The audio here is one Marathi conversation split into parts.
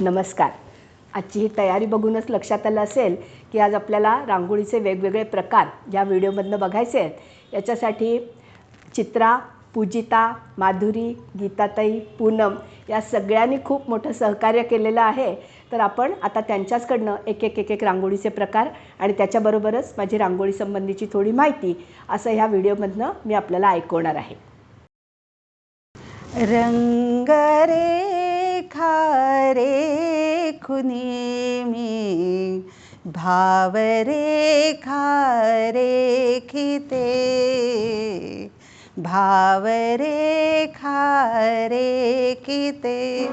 नमस्कार. आजची ही तयारी बघूनच लक्षात आलं असेल की आज आपल्याला रांगोळीचे वेगवेगळे प्रकार या व्हिडिओमधनं बघायचे आहेत. याच्यासाठी चित्रा पूजिता माधुरी गीताताई पूनम या सगळ्यांनी खूप मोठं सहकार्य केलेलं आहे. तर आपण आता त्यांच्याचकडनं एक एक एक एक रांगोळीचे प्रकार आणि त्याच्याबरोबरच माझी रांगोळी संबंधीची थोडी माहिती असं ह्या व्हिडिओमधनं मी आपल्याला ऐकवणार आहे. रंग रेखा रे खुनी मी भाव रेखा रेखिते भाव रे खा रे खिते.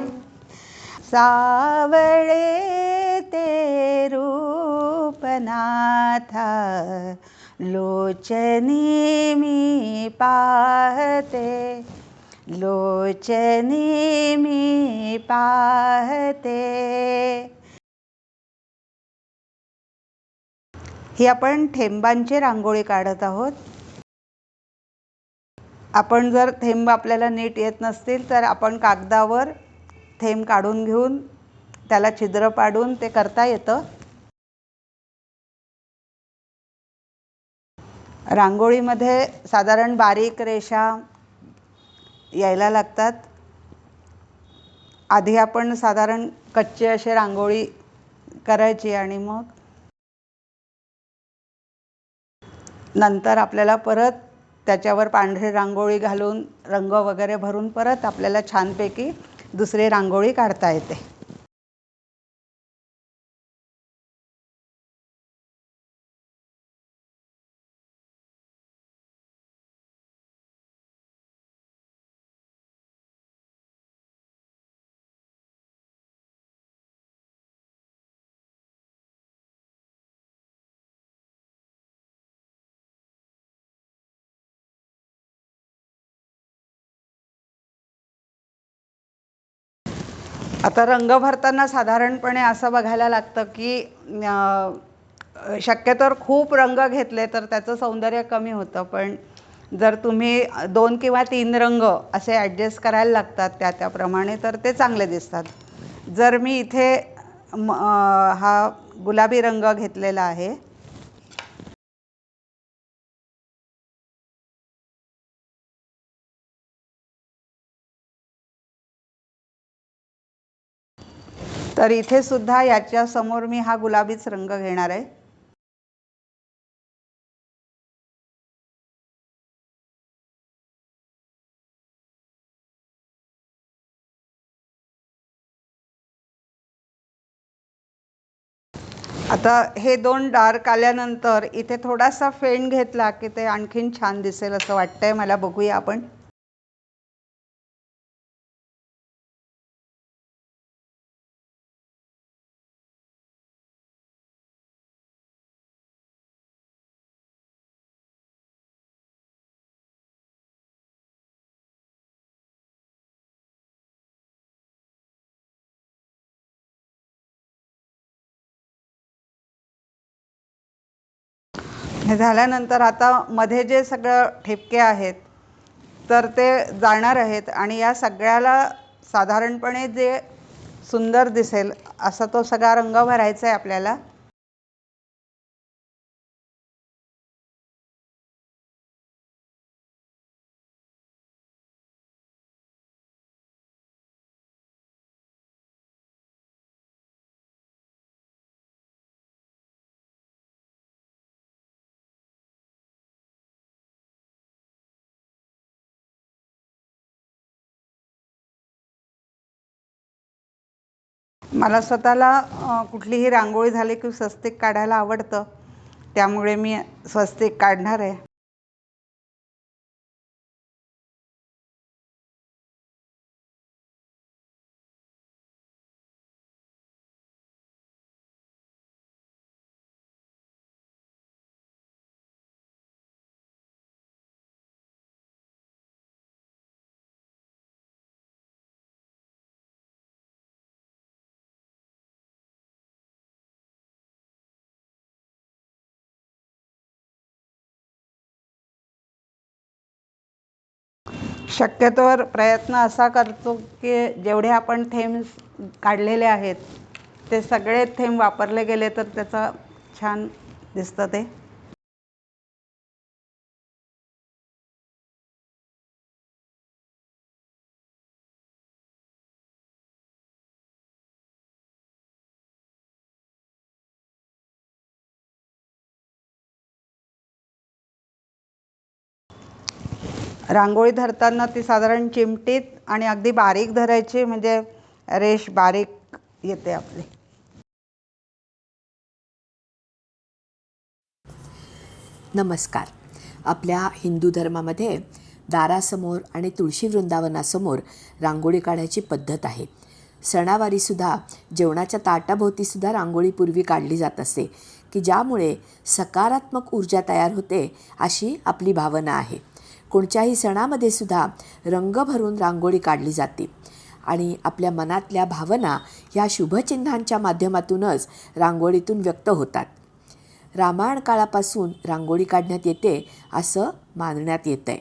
सावळे ते रूपनाथा लोचनी मी पाहते. लोचनी मी पाहते. ही आपण थेंबांची रांगोळी काढत आहोत. आपण जर थेंब आपल्याला नीट येत नसतील तर आपण कागदावर थेंब काढून घेऊन त्याला छिद्र पाडून ते करता येतं. रांगोळीमध्ये साधारण बारीक रेषा यायला लागतात. आधी आपण साधारण कच्चे असे रांगोळी करायची आणि मग नंतर आपल्याला परत त्याच्यावर पांढरी रांगोळी घालून रंग वगैरे भरून परत आपल्याला छानपैकी दुसरी रांगोळी काढता येते. आता रंग भरताना साधारणपणे असं बघायला लागतं की शक्यतोवर खूप रंग घेतले तर त्याचं सौंदर्य कमी होतं. पण जर तुम्ही दोन किंवा तीन रंग असे ॲडजस्ट करायला लागतात त्या त्याप्रमाणे तर ते चांगले दिसतात. जर मी इथे म- हा गुलाबी रंग घेतलेला आहे तर इथे सुद्धा याच्या समोर मी हा गुलाबीच रंग घेणार आहे. आता हे दोन डार्क आल्यानंतर इथे थोडासा फेंट घेतला की ते आणखीन छान दिसेल असं वाटतंय. मला बघूया आपण. हे झाल्यानंतर आता मध्ये जे सगळं ठिपके आहेत तर ते जाणार आहेत आणि या सगळ्याला साधारणपणे जे सुंदर दिसेल असा तो सगळा रंग भरायचा आहे आपल्याला. मला स्वतःला कुठलीही रांगोळी झाली की स्वस्तिक काढायला आवडतं. त्यामुळे मी स्वस्तिक काढणार आहे. शक्यतोवर प्रयत्न असा करतो की जेवढे आपण थेंब काढलेले आहेत ते सगळे थेंब वापरले गेले तर त्याचं छान दिसतं ते. रांगोळी धरताना ती साधारण चिमटीत आणि अगदी बारीक धरायची म्हणजे रेष बारीक येते आपली. नमस्कार. आपल्या हिंदू धर्मामध्ये दारासमोर आणि तुळशी वृंदावनासमोर रांगोळी काढायची पद्धत आहे. सणावारीसुद्धा जेवणाच्या ताटाभोवतीसुद्धा रांगोळी पूर्वी काढली जात असे की ज्यामुळे सकारात्मक ऊर्जा तयार होते अशी आपली भावना आहे. कोणत्याही सणामध्ये सुद्धा रंग भरून रांगोळी काढली जाते. आणि आपल्या मनातल्या भावना ह्या शुभचिन्हांच्या माध्यमातूनच रांगोळीतून व्यक्त होतात. रामायण काळापासून रांगोळी काढण्यात येते असं मानण्यात येतं आहे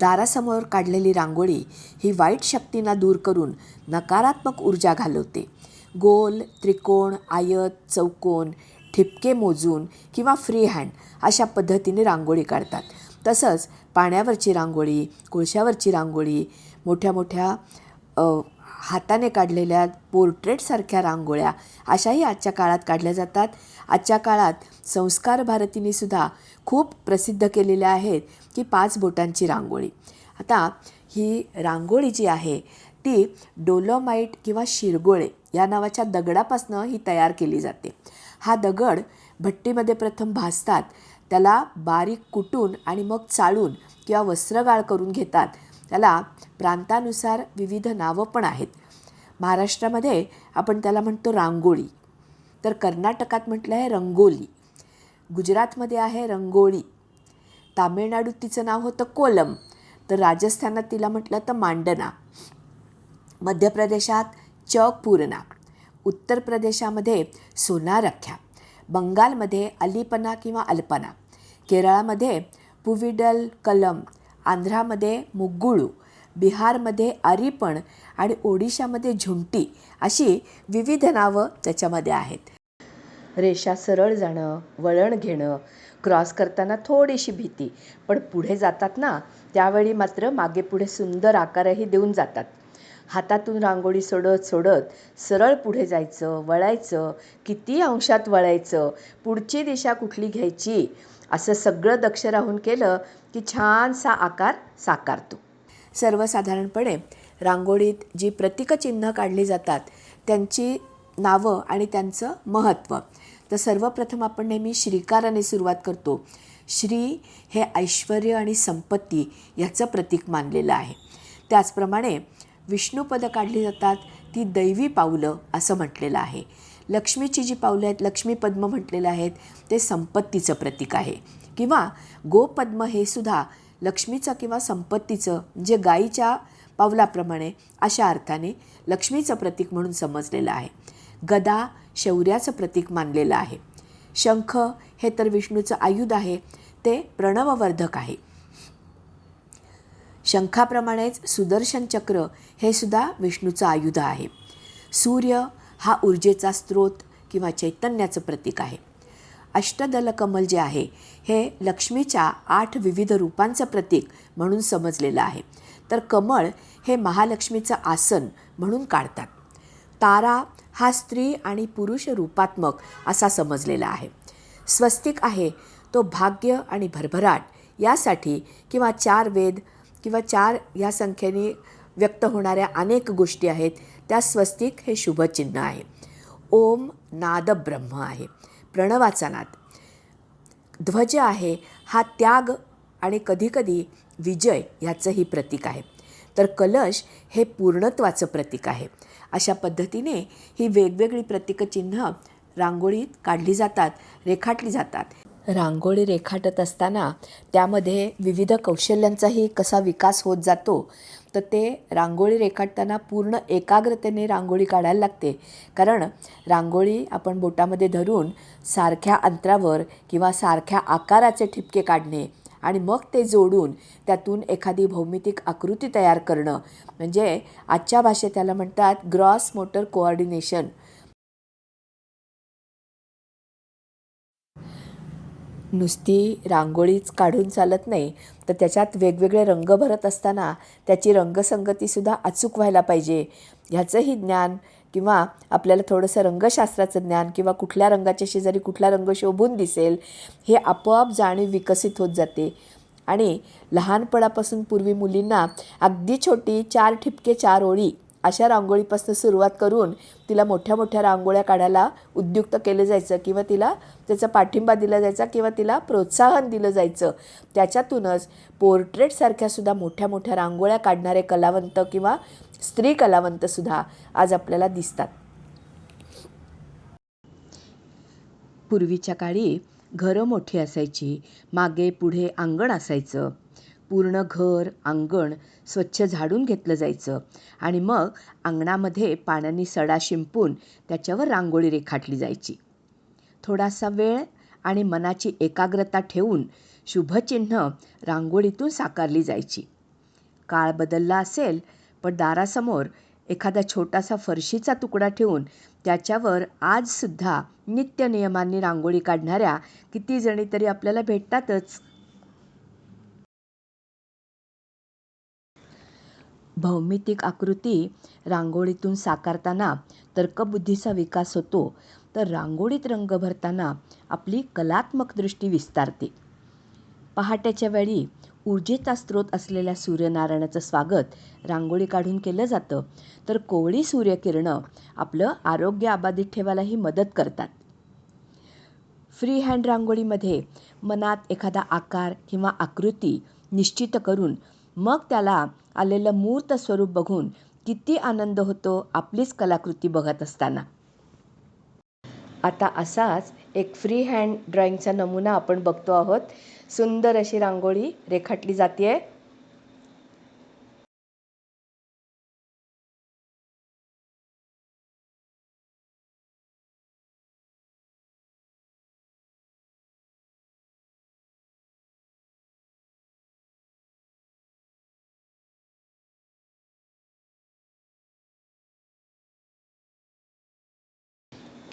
दारासमोर काढलेली रांगोळी ही वाईट शक्तींना दूर करून नकारात्मक ऊर्जा घालवते. गोल त्रिकोण आयत चौकोन ठिपके मोजून किंवा फ्री हँड अशा पद्धतीने रांगोळी काढतात. तसंच पाण्यावरची रांगोळी कोळशावरची रांगोळी मोठ्या मोठ्या हाताने काढलेल्या पोर्ट्रेटसारख्या रांगोळ्या अशाही आजच्या काळात काढल्या जातात. आजच्या काळात संस्कार भारतीनेसुद्धा खूप प्रसिद्ध केलेल्या आहेत की पाच बोटांची रांगोळी. आता ही रांगोळी जी आहे ती डोलोमाईट किंवा शिरगोळे या नावाच्या दगडापासनं ही तयार केली जाते. हा दगड भट्टीमध्ये प्रथम भासतात. त्याला बारीक कुटून आणि मग चाळून किंवा वस्त्रगाळ करून घेतात. त्याला प्रांतानुसार विविध नावं पण आहेत. महाराष्ट्रामध्ये आपण त्याला म्हणतो रांगोळी. तर कर्नाटकात म्हटलं आहे रंगोली. गुजरातमध्ये आहे रंगोळी. तामिळनाडूत तिचं नाव होतं कोलम. तर राजस्थानात तिला म्हटलं तर मांडना. मध्य प्रदेशात चौक पूर्णा उत्तर प्रदेशामध्ये सोनारख्या. बंगालमध्ये अलिपना किंवा अल्पना केरळामध्ये पुविडल कलम आंध्रामध्ये मुग्गुळू बिहारमध्ये अरिपण आणि ओडिशामध्ये झुंटी अशी विविध नावं त्याच्यामध्ये आहेत. रेषा सरळ जाणं वळण घेणं क्रॉस करताना थोडीशी भीती पण पुढे जातात ना त्यावेळी मात्र मागे पुढे सुंदर आकारही देऊन जातात. हातातून रांगोळी सोडत सोडत सरळ पुढे जायचं वळायचं किती अंशात वळायचं पुढची दिशा कुठली घ्यायची? असं सगळं दक्ष राहून केलं की छानसा आकार साकारतो. सर्वसाधारणपणे रांगोळीत जी प्रतिकचिन्ह काढली जातात त्यांची नावं आणि त्यांचं महत्त्व. तर सर्वप्रथम आपण नेहमी श्रीकाराने सुरुवात करतो. श्री हे ऐश्वर आणि संपत्ती याचं प्रतीक मानलेलं आहे. त्याचप्रमाणे विष्णुपदं काढली जातात ती दैवी पावलं असं म्हटलेलं आहे. लक्ष्मीची जी पावलं आहेत लक्ष्मी पद्म म्हटलेलं आहेत ते संपत्तीचं प्रतीक आहे. किंवा गोपद्म हे सुद्धा लक्ष्मीचं किंवा संपत्तीचं जे गाईच्या पावलाप्रमाणे अशा अर्थाने लक्ष्मीचं प्रतीक म्हणून समजलेलं आहे. गदा शौर्याचं प्रतीक मानलेलं आहे. शंख हे तर विष्णूचं आयुध आहे ते प्रणववर्धक आहे. शंखाप्रमाणेच सुदर्शन चक्र हे सुद्धा विष्णूचं आयुध आहे. सूर्य हा ऊर्जेचा स्रोत किंवा चैतन्याचं प्रतीक आहे. अष्टदल कमल जे आहे हे लक्ष्मीच्या आठ विविध रूपांचं प्रतीक म्हणून समजलेलं आहे. तर कमळ हे महालक्ष्मीचं आसन म्हणून काढतात. तारा हा स्त्री आणि पुरुष रूपात्मक असा समजलेला आहे. स्वस्तिक आहे तो भाग्य आणि भरभराट यासाठी किंवा चार वेद किंवा चार या संख्येने व्यक्त होणाऱ्या अनेक गोष्टी आहेत त्या स्वस्तिक हे शुभचिन्ह आहे. ओम नाद ब्रह्म आहे. प्रणवाचा नाद. ध्वज आहे हा त्याग आणि कधीकधी विजय ह्याचंही प्रतीक आहे. तर कलश हे पूर्णत्वाचं प्रतीक आहे. अशा पद्धतीने ही वेगवेगळी प्रतीकचिन्ह रांगोळीत काढली जातात रेखाटली जातात. रांगोळी रेखाटत असताना त्यामध्ये विविध कौशल्यांचाही कसा विकास होत जातो तर ते रांगोळी रेखाटताना पूर्ण एकाग्रतेने रांगोळी काढायला लागते. कारण रांगोळी आपण बोटामध्ये धरून सारख्या अंतरावर किंवा सारख्या आकाराचे ठिपके काढणे आणि मग ते जोडून त्यातून एखादी भौमितिक आकृती तयार करणं. म्हणजे आजच्या भाषेत त्याला म्हणतात ग्रॉस मोटर कोऑर्डिनेशन. नुसती रांगोळीच काढून चालत नाही तर त्याच्यात वेगवेगळे रंग भरत असताना त्याची रंगसंगतीसुद्धा अचूक व्हायला पाहिजे. ह्याचंही ज्ञान किंवा आपल्याला थोडंसं रंगशास्त्राचं ज्ञान किंवा कुठल्या रंगाच्या शेजारी कुठला रंग शोभून दिसेल हे आपोआप जाणीव विकसित होत जाते. आणि लहानपणापासून पूर्वी मुलींना अगदी छोटी चार ठिपके चार ओळी अशा रांगोळीपासून सुरुवात करून तिला मोठ्या मोठ्या रांगोळ्या काढायला उद्युक्त केलं जायचं किंवा तिला त्याचा पाठिंबा दिला जायचा किंवा तिला प्रोत्साहन दिलं जायचं. त्याच्यातूनच पोर्ट्रेटसारख्यासुद्धा मोठ्या मोठ्या रांगोळ्या काढणारे कलावंत किंवा स्त्री कलावंतसुद्धा आज आपल्याला दिसतात. पूर्वीच्या काळी घरं मोठी असायची मागे पुढे अंगण असायचं. पूर्ण घर अंगण स्वच्छ झाडून घेतलं जायचं. आणि मग अंगणामध्ये पाण्याने सडा शिंपून त्याच्यावर रांगोळी रेखाटली जायची. थोडासा वेळ आणि मनाची एकाग्रता ठेवून शुभचिन्ह रांगोळीतून साकारली जायची. काळ बदलला असेल पण दारासमोर एखादा छोटासा फरशीचा तुकडा ठेवून त्याच्यावर आजसुद्धा नित्यनियमांनी रांगोळी काढणाऱ्या किती जणी तरी आपल्याला भेटतातच. भौमितिक आकृती रांगोळीतून साकारताना तर्कबुद्धीचा विकास होतो तर रांगोळीत रंग भरताना आपली कलात्मक दृष्टी विस्तारते. पहाटेच्या वेळी ऊर्जेचा स्रोत असलेल्या सूर्यनारायणाचं स्वागत रांगोळी काढून केलं जातं तर कोवळी सूर्यकिरणं आपलं आरोग्य अबाधित ठेवायलाही मदत करतात. फ्री हँड रांगोळीमध्ये मनात एखादा आकार किंवा आकृती निश्चित करून मग त्याला आलेलं मूर्त स्वरूप बघून किती आनंद होतो आपलीच कलाकृती बघत असताना. आता असाच एक फ्री हँड ड्रॉइंगचा नमुना आपण बघतो आहोत. सुंदर अशी रांगोळी रेखाटली जाते आहे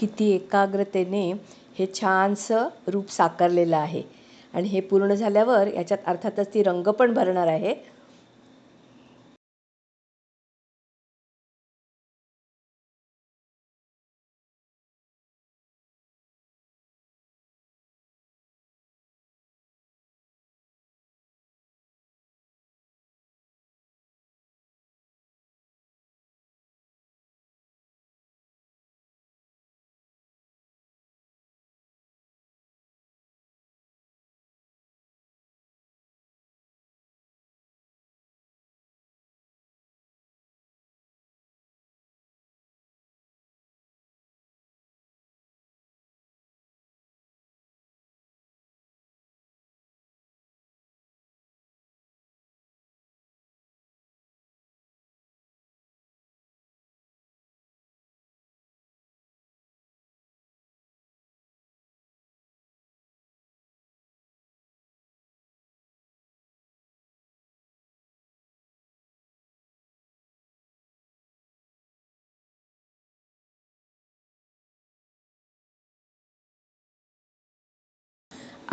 किती एकाग्रतेने हे छानसं रूप साकारलेलं आहे. आणि हे पूर्ण झाल्यावर याच्यात अर्थातच ती रंग पण भरणार आहे.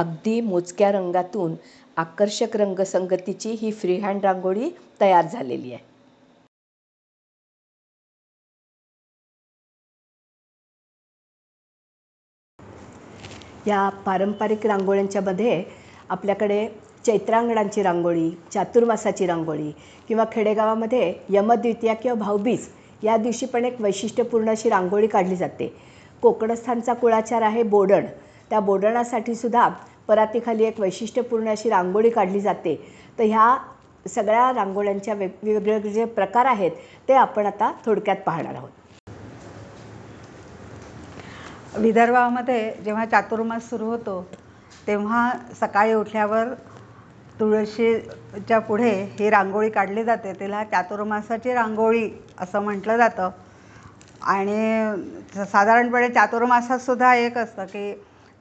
अगदी मोजक्या रंगातून आकर्षक रंगसंगतीची ही फ्री हँड रांगोळी तयार झालेली आहे. या पारंपरिक रांगोळ्यांच्यामध्ये आपल्याकडे चैत्रांगणांची रांगोळी चातुर्मासाची रांगोळी किंवा खेडेगावामध्ये यमद्वितीया किंवा भाऊबीज या दिवशी पण एक वैशिष्ट्यपूर्ण अशी रांगोळी काढली जाते. कोकणस्थानचा कुळाचार आहे बोडण. त्या बोडणासाठी सुद्धा परातीखाली एक वैशिष्ट्यपूर्ण अशी रांगोळी काढली जाते. तर ह्या सगळ्या रांगोळ्यांच्या वेग वेगवेगळे जे प्रकार आहेत ते आपण आता थोडक्यात पाहणार आहोत. विदर्भामध्ये जेव्हा चातुर्मास सुरू होतो तेव्हा सकाळी उठल्यावर तुळशीच्या पुढे ही रांगोळी काढली जाते. तिला चातुर्मासाची रांगोळी असं म्हटलं जातं. आणि साधारणपणे चातुर्मासात सुद्धा एक असतं की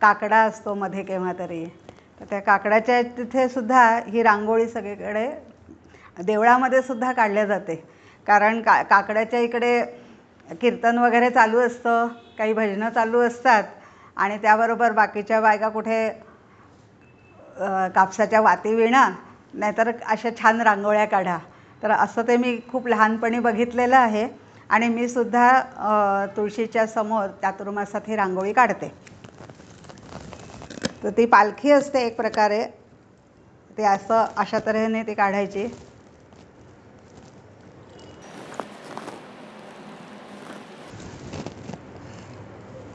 काकडा असतो मध्ये केव्हा तरी. तर त्या काकडाच्या तिथे सुद्धा ही रांगोळी सगळीकडे देवळामध्ये सुद्धा काढल्या जाते. कारण का काकड्याच्या इकडे कीर्तन वगैरे चालू असतं काही भजनं चालू असतात आणि त्याबरोबर बाकीच्या बायका कुठे कापसाच्या वाती विणा नाहीतर अशा छान रांगोळ्या काढा. तर असं ते मी खूप लहानपणी बघितलेलं आहे आणि मी सुद्धा तुळशीच्या समोर चातुर्मासात ही रांगोळी काढते. तर ती पालखी असते एक प्रकारे. ते असं अशा तऱ्हेने ती काढायची.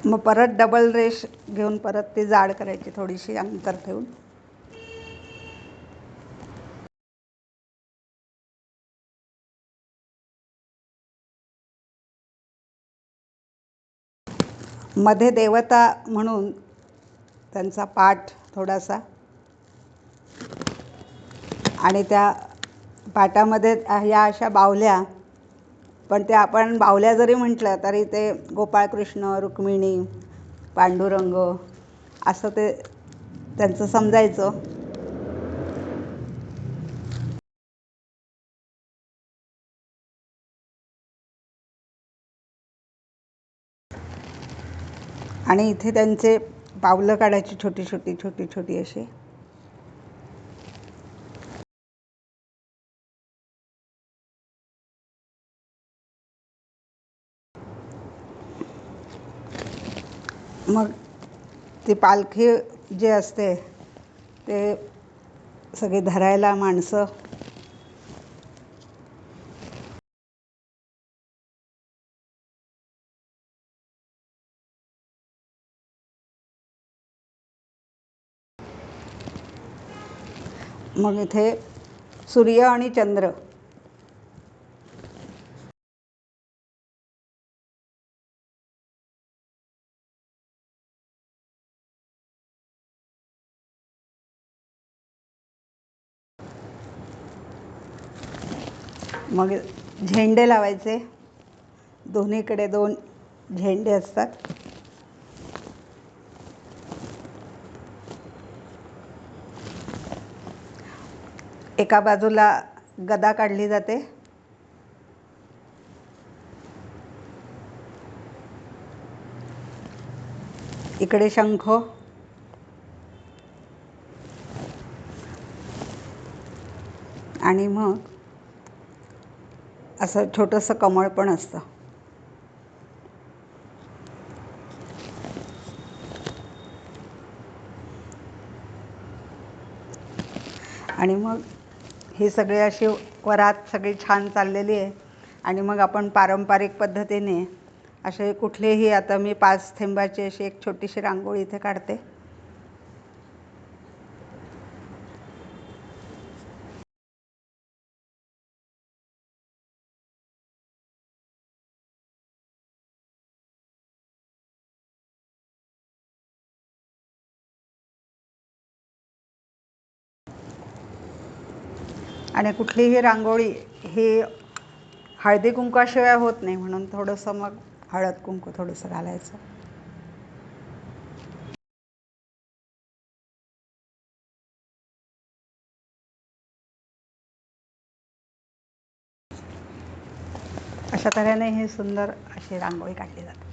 मग परत डबल रेश घेऊन परत ती जाड करायची थोडीशी अंतर ठेवून. मध्ये देवता म्हणून त्यांचा पाठ थोडासा. आणि त्या पाटामध्ये ह्या अशा बावल्या पण ते आपण बावल्या जरी म्हटलं तरी ते गोपाळकृष्ण रुक्मिणी पांडुरंग असं ते त्यांचं समजायचं. आणि इथे त्यांचे पावलं काढायची छोटी छोटी छोटी छोटी अशी. मग ती पालखी जे असते ते सगळी धरायला माणसं मग इथे सूर्य आणि चंद्र. मग झेंडे लावायचे. दोन्हीकडे दोन झेंडे असतात. एका बाजूला गदा काढली जाते. इकडे शंख. आणि मग असं छोटंसं कमळ पण असतं. आणि मग ही सगळी अशी वरात सगळी छान चाललेली आहे. आणि मग आपण पारंपरिक पद्धतीने असे कुठलेही आता मी पाच थेंबाची अशी एक छोटीशी रांगोळी इथे काढते. आणि कुठलीही रांगोळी ही हळदी कुंकवाशिवाय होत नाही म्हणून थोडंसं मग हळद कुंकू थोडंसं घालायचं. अशा तऱ्हेने ही सुंदर अशी रांगोळी काढली जाते.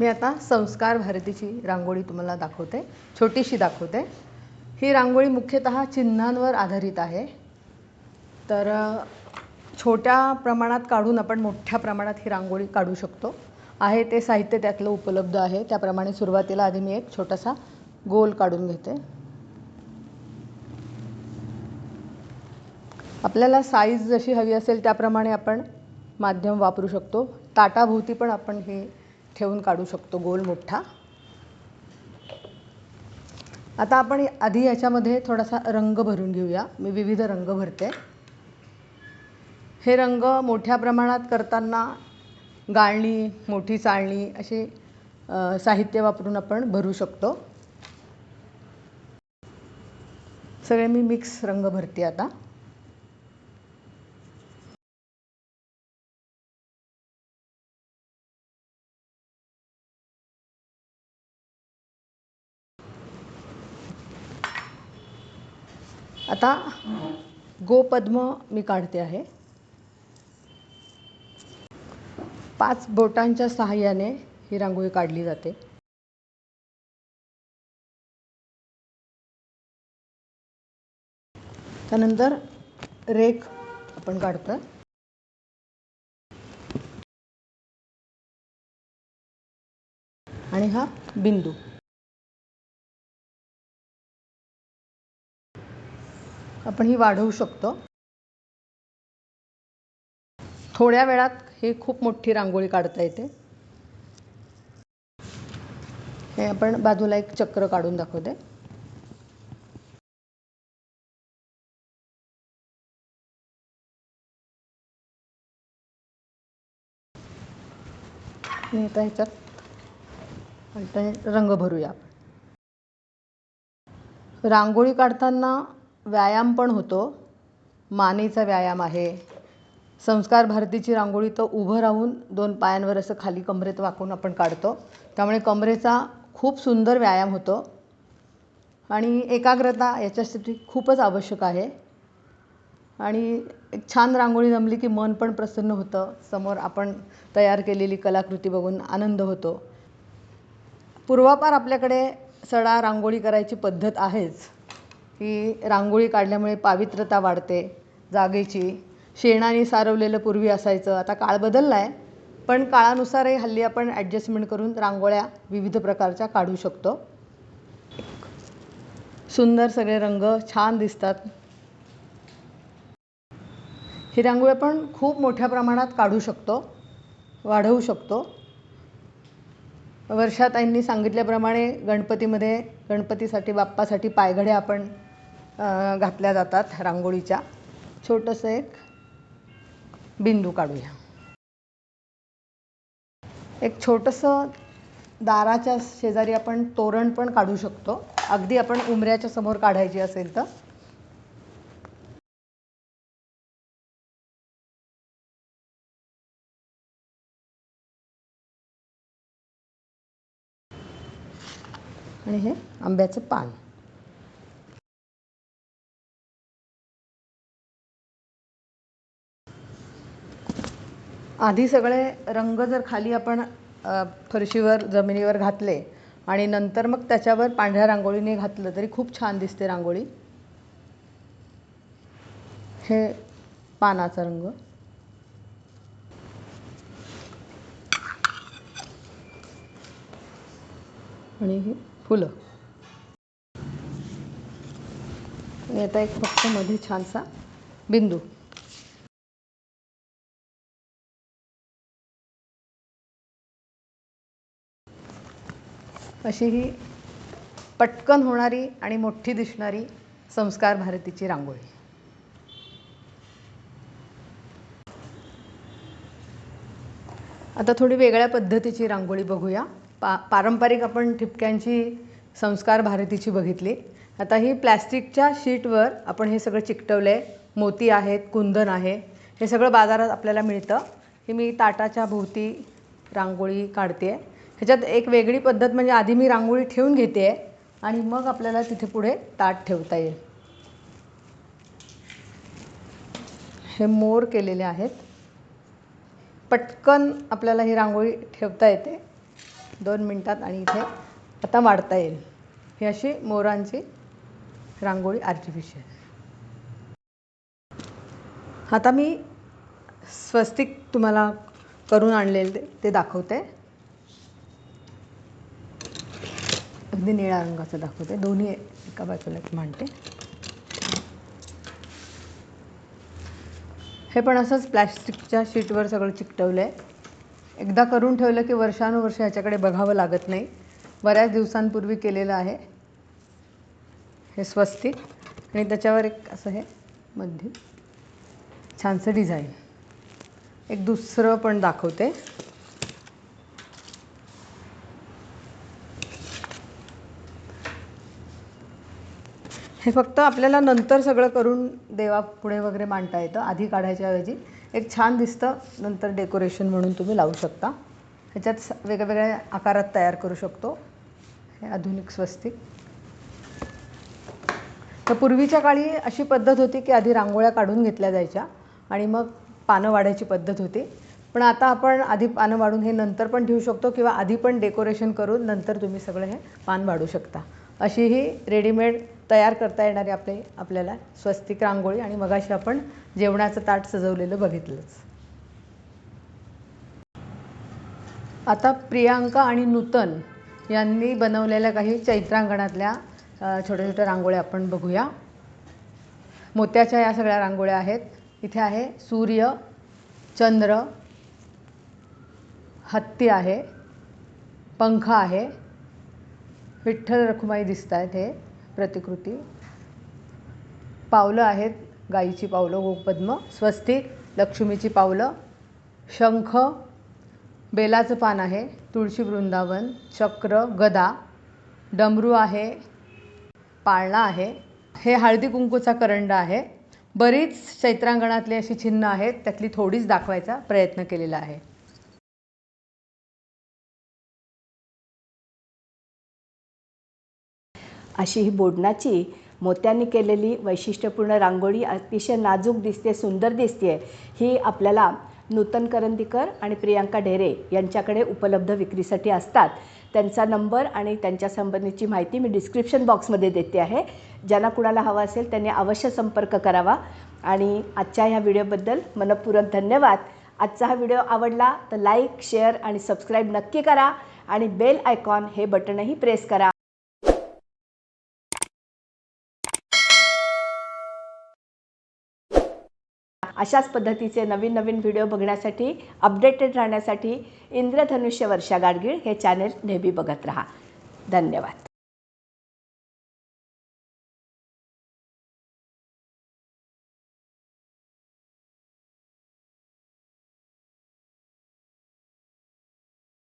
मी आता संस्कार भारतीची रांगोळी तुम्हाला दाखवते छोटीशी दाखवते. ही रांगोळी मुख्यतः चिन्हांवर आधारित आहे. तर छोट्या प्रमाणात काढून आपण मोठ्या प्रमाणात ही रांगोळी काढू शकतो. आहे ते साहित्य त्यातलं उपलब्ध आहे. त्याप्रमाणे सुरुवातीला आधी मी एक छोटासा गोल काढून घेते. आपल्याला साईज जशी हवी असेल त्याप्रमाणे आपण माध्यम वापरू शकतो. ताटाभोवती पण आपण हे ठेवून काढू शकतो गोल मोठा. आता आपण आधी याच्यामध्ये थोडासा रंग भरून घेऊया. मी विविध रंग भरते. हे रंग मोठ्या प्रमाणात करताना गाळणी मोठी चाळणी असे साहित्य वापरून आपण भरू शकतो. सगळे मी मिक्स रंग भरते आता. आता गोपद्म मी काढते आहे. पाच बोटांच्या सहाय्याने ही रांगोळी काढली जाते. त्यानंतर रेख आपण काढतो आणि हा बिंदू. आपण ही वाढवू शकतो. थोड्या वेळात ही खूप मोठी रांगोळी काढता येते. हे आपण बाजूला एक चक्र काढून दाखवते. आता ह्याच्यात रंग भरूया आपण. रांगोळी काढताना व्यायाम पण होतो. मानेचा व्यायाम आहे. संस्कार भारतीची रांगोळी तर उभं राहून दोन पायांवर असं खाली कमरेत वाकून आपण काढतो. त्यामुळे कमरेचा खूप सुंदर व्यायाम होतो. आणि एकाग्रता याच्यासाठी खूपच आवश्यक आहे. आणि एक छान रांगोळी जमली की मन पण प्रसन्न होतं. समोर आपण तयार केलेली कलाकृती बघून आनंद होतो. पूर्वापार आपल्याकडे सडा रांगोळी करायची पद्धत आहेच. की रांगोळी काढल्यामुळे पावित्रता वाढते जागेची. शेणाने सारवलेलं पूर्वी असायचं. आता काळ बदलला आहे पण काळानुसारही हल्ली आपण ॲडजस्टमेंट करून रांगोळ्या विविध प्रकारच्या काढू शकतो. सुंदर सगळे रंग छान दिसतात. ही रांगोळी आपण खूप मोठ्या प्रमाणात काढू शकतो वाढवू शकतो. वर्षाताईंनी सांगितल्याप्रमाणे गणपतीमध्ये गणपतीसाठी बाप्पासाठी पायघड्या आपण घातल्या जातात रांगोळीच्या. छोटंसं एक बिंदू काढूया. एक छोटंसं दाराच्या शेजारी आपण तोरण पण काढू शकतो. अगदी आपण उमऱ्याच्या समोर काढायची असेल तर. आणि हे आंब्याचं पान. आधी सगळे रंग जर खाली आपण फरशीवर जमिनीवर घातले आणि नंतर मग त्याच्यावर पांढऱ्या रांगोळीने घातलं तरी खूप छान दिसते रांगोळी. हे पानाचा रंग. आणि ही फुलं. आणि आता एक फक्त मध्ये छानसा बिंदू. अशी ही पटकन होणारी आणि मोठी दिसणारी संस्कार भारतीची रांगोळी. आता थोडी वेगळ्या पद्धतीची रांगोळी बघूया. पा पारंपरिक आपण ठिपक्यांची संस्कार भारतीची बघितली. आता ही प्लॅस्टिकच्या शीटवर आपण हे सगळं चिकटवलं आहे मोती आहेत कुंदन आहे. हे सगळं बाजारात आपल्याला मिळतं. ही मी ताटाच्या भोवती रांगोळी काढते आहे ह्याच्यात एक वेगळी पद्धत म्हणजे आधी मी रांगोळी ठेवून घेते आहे आणि मग आपल्याला तिथे पुढे ताट ठेवता येईल. हे मोर केलेले आहेत. पटकन आपल्याला ही रांगोळी ठेवता येते. दोन मिनटात आणि इथे आता वाढता येईल. ही अशी मोरांची रांगोळी आर्टिफिशियल आता मी स्वस्तिक तुम्हाला करून आणलेले ते- ते दाखवते. अगदी निळ्या रंगाचं दाखवते. दोन्ही एका बाजूलाच मांडते. हे पण असंच प्लॅस्टिकच्या शीटवर सगळं चिकटवलं आहे एकदा करून ठेवलं की वर्षानुवर्ष ह्याच्याकडे बघावं लागत नाही. बऱ्याच दिवसांपूर्वी केलेलं आहे. हे स्वस्तिक आणि त्याच्यावर एक असं हे मध्य छानसं डिझाईन. एक दुसरं पण दाखवते. हे फक्त आपल्याला नंतर सगळं करून देवापुढे वगैरे मांडता येतं आधी काढायच्या ऐवजी. एक छान दिसतं नंतर डेकोरेशन म्हणून तुम्ही लावू शकता. ह्याच्यात स- वेगवेगळ्या आकारात तयार करू शकतो. हे आधुनिक स्वस्तिक. तर पूर्वीच्या काळी अशी पद्धत होती की आधी रांगोळ्या काढून घेतल्या जायच्या आणि मग पानं वाढायची पद्धत होती. पण आता आपण आधी पानं वाढून हे नंतर पण ठेवू शकतो किंवा आधी पण डेकोरेशन करून नंतर तुम्ही सगळं हे पान वाढू शकता. अशी ही रेडीमेड तयार करता येणारी आपले आपल्याला स्वस्तिक रांगोळी आणि मगाशी आपण जेवणाचं ताट सजवलेलं बघितलंच. आता प्रियांका आणि नूतन यांनी बनवलेल्या काही चैत्रांगणातल्या छोट्या छोट्या रांगोळ्या आपण बघूया. मोत्याच्या या सगळ्या रांगोळ्या आहेत. इथे आहे सूर्य चंद्र हत्ती आहे पंख आहे. विठ्ठल रखुमाई दिसत आहेत हे. प्रतिकृती. पावलं आहेत गाईची पावलं गोपद्म स्वस्तिक लक्ष्मीची पावलं शंख बेलाचं पान आहे तुळशी वृंदावन चक्र गदा डमरू आहे पाळणा आहे. हे हळदी कुंकूचा करंड आहे. बरीच चैत्रांगणातली अशी चिन्ह आहेत त्यातली थोडीच दाखवायचा प्रयत्न केलेला आहे. अशी ही बोडणाची मोत्यांनी केलेली वैशिष्ट्यपूर्ण रांगोळी अतिशय नाजूक दिसते सुंदर दिसते ही आपल्याला नूतन करंदीकर आणि प्रियांका ढेरे यांच्याकडे उपलब्ध विक्रीसाठी असतात. त्यांचा नंबर आणि त्यांच्या संबंधीची माहिती मी डिस्क्रिप्शन बॉक्समध्ये देते आहे. ज्यांना कुणाला हवा असेल त्यांनी अवश्य संपर्क करावा. आणि आजच्या ह्या व्हिडिओबद्दल मनपूर्वक धन्यवाद. आजचा हा व्हिडिओ आवडला तर लाईक शेअर आणि सबस्क्राईब नक्की करा. आणि बेल आयकॉन हे बटनही प्रेस करा. अशाच पद्धतीचे नवीन नवीन व्हिडिओ बघण्यासाठी अपडेटेड राहण्यासाठी इंद्रधनुष्य वर्षा गाडगीळ हे चॅनेल नेहमी बघत राहा. धन्यवाद.